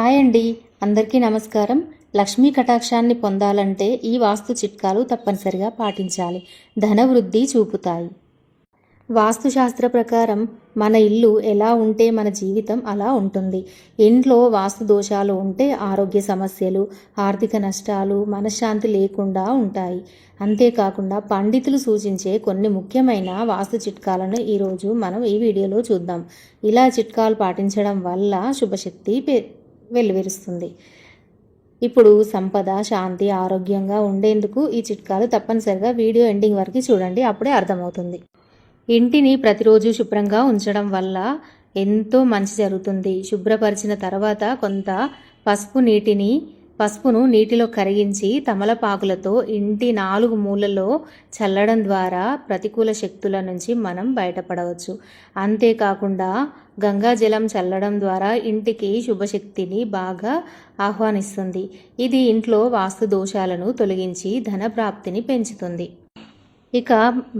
Hi అండి. అందరికీ నమస్కారం. లక్ష్మీ కటాక్షాన్ని పొందాలంటే ఈ వాస్తు చిట్కాలు తప్పనిసరిగా పాటించాలి. ధన వృద్ధి చూపుతాయి. వాస్తుశాస్త్ర ప్రకారం మన ఇల్లు ఎలా ఉంటే మన జీవితం అలా ఉంటుంది. ఇంట్లో వాస్తు దోషాలు ఉంటే ఆరోగ్య సమస్యలు ఆర్థిక నష్టాలు మనశ్శాంతి లేకుండా ఉంటాయి. అంతేకాకుండా పండితులు సూచించే కొన్ని ముఖ్యమైన వాస్తు చిట్కాలను ఈరోజు మనం ఈ వీడియోలో చూద్దాం. ఇలా చిట్కాలు పాటించడం వల్ల శుభశక్తి వెల్లువిరుస్తుంది ఇప్పుడు సంపద శాంతి ఆరోగ్యంగా ఉండేందుకు ఈ చిట్కాలు తప్పనిసరిగా వీడియో ఎండింగ్ వరకు చూడండి అప్పుడే అర్థమవుతుంది. ఇంటిని ప్రతిరోజు శుభ్రంగా ఉంచడం వల్ల ఎంతో మంచి జరుగుతుంది. శుభ్రపరిచిన తర్వాత కొంత పసుపు నీటిని పసుపును నీటిలో కరిగించి తమలపాకులతో ఇంటి నాలుగు మూలలో చల్లడం ద్వారా ప్రతికూల శక్తుల నుంచి మనం బయటపడవచ్చు. అంతేకాకుండా గంగా జలం చల్లడం ద్వారా ఇంటికి శుభశక్తిని బాగా ఆహ్వానిస్తుంది. ఇది ఇంట్లో వాస్తు దోషాలను తొలగించి ధన ప్రాప్తిని పెంచుతుంది. ఇక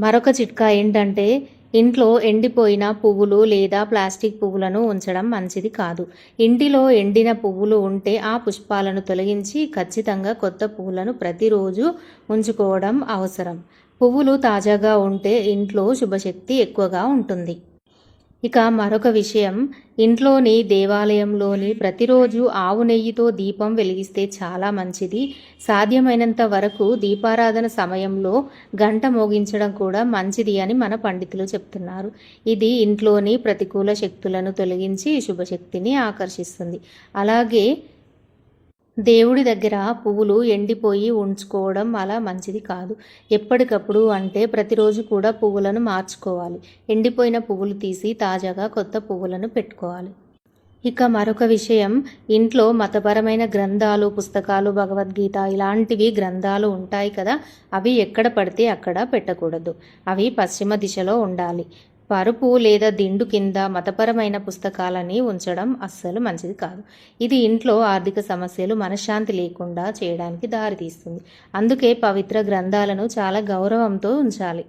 మరొక చిట్కా ఏంటంటే ఇంట్లో ఎండిపోయిన పువ్వులు లేదా ప్లాస్టిక్ పువ్వులను ఉంచడం మంచిది కాదు. ఇంటిలో ఎండిన పువ్వులు ఉంటే ఆ పుష్పాలను తొలగించి ఖచ్చితంగా కొత్త పువ్వులను ప్రతిరోజు ఉంచుకోవడం అవసరం. పువ్వులు తాజాగా ఉంటే ఇంట్లో శుభశక్తి ఎక్కువగా ఉంటుంది. ఇక మరొక విషయం. ఇంట్లోని దేవాలయంలోని ప్రతిరోజు ఆవు నెయ్యితో దీపం వెలిగిస్తే చాలా మంచిది. సాధ్యమైనంత వరకు దీపారాధన సమయంలో గంట మోగించడం కూడా మంచిది అని మన పండితులు చెప్తున్నారు. ఇది ఇంట్లోని ప్రతికూల శక్తులను తొలగించి శుభశక్తిని ఆకర్షిస్తుంది. అలాగే దేవుడి దగ్గర పువ్వులు ఎండిపోయి ఉంచుకోవడం అలా మంచిది కాదు. ఎప్పటికప్పుడు అంటే ప్రతిరోజు కూడా పువ్వులను మార్చుకోవాలి. ఎండిపోయిన పువ్వులు తీసి తాజాగా కొత్త పువ్వులను పెట్టుకోవాలి. ఇక మరొక విషయం ఇంట్లో మతపరమైన గ్రంథాలు పుస్తకాలు భగవద్గీత ఇలాంటివి గ్రంథాలు ఉంటాయి కదా అవి ఎక్కడ పడితే అక్కడ పెట్టకూడదు. అవి పశ్చిమ దిశలో ఉండాలి. పరుపు లేదా దిండు కింద మతపరమైన పుస్తకాలని ఉంచడం అస్సలు మంచిది కాదు. ఇది ఇంట్లో ఆర్థిక సమస్యలు మనశ్శాంతి లేకుండా చేయడానికి దారితీస్తుంది. అందుకే పవిత్ర గ్రంథాలను చాలా గౌరవంతో ఉంచాలి.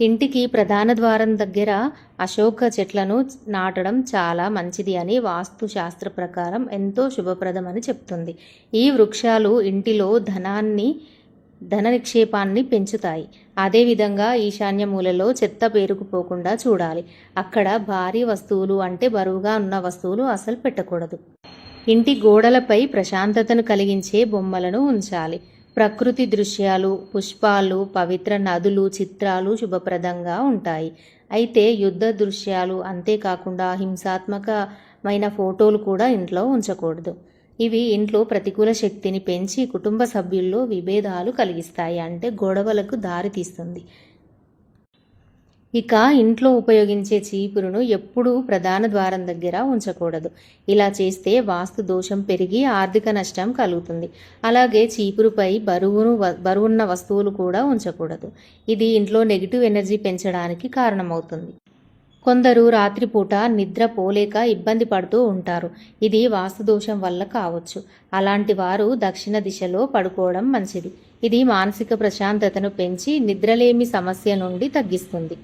ఇంటికి ప్రధాన ద్వారం దగ్గర అశోక చెట్లను నాటడం చాలా మంచిది అని వాస్తు శాస్త్ర ప్రకారం ఎంతో శుభప్రదమని చెప్తుంది. ఈ వృక్షాలు ఇంటిలో ధనాన్ని ధన నిక్షేపాన్ని పెంచుతాయి. అదేవిధంగా ఈశాన్య మూలలో చెత్త పేరుకుపోకుండా చూడాలి. అక్కడ భారీ వస్తువులు అంటే బరువుగా ఉన్న వస్తువులు అసలు పెట్టకూడదు. ఇంటి గోడలపై ప్రశాంతతను కలిగించే బొమ్మలను ఉంచాలి. ప్రకృతి దృశ్యాలు పుష్పాలు పవిత్ర నదులు చిత్రాలు శుభప్రదంగా ఉంటాయి. అయితే యుద్ధ దృశ్యాలు అంతేకాకుండా హింసాత్మకమైన ఫోటోలు కూడా ఇంట్లో ఉంచకూడదు. ఇవి ఇంట్లో ప్రతికూల శక్తిని పెంచి కుటుంబ సభ్యుల్లో విభేదాలు కలిగిస్తాయి అంటే గొడవలకు దారితీస్తుంది ఇక ఇంట్లో ఉపయోగించే చీపురును ఎప్పుడూ ప్రధాన ద్వారం దగ్గర ఉంచకూడదు. ఇలా చేస్తే వాస్తు దోషం పెరిగి ఆర్థిక నష్టం కలుగుతుంది. అలాగే చీపురుపై బరువును బరువున్న వస్తువులు కూడా ఉంచకూడదు. ఇది ఇంట్లో నెగిటివ్ ఎనర్జీ పెంచడానికి కారణమవుతుంది. కొందరు రాత్రిపూట నిద్ర పోలేక ఇబ్బంది పడుతూ ఉంటారు. ఇది వాస్తు దోషం వల్ల కావచ్చు. అలాంటి వారు దక్షిణ దిశలో పడుకోవడం మంచిది. ఇది మానసిక ప్రశాంతతను పెంచి నిద్రలేమి సమస్య నుండి తగ్గిస్తుంది.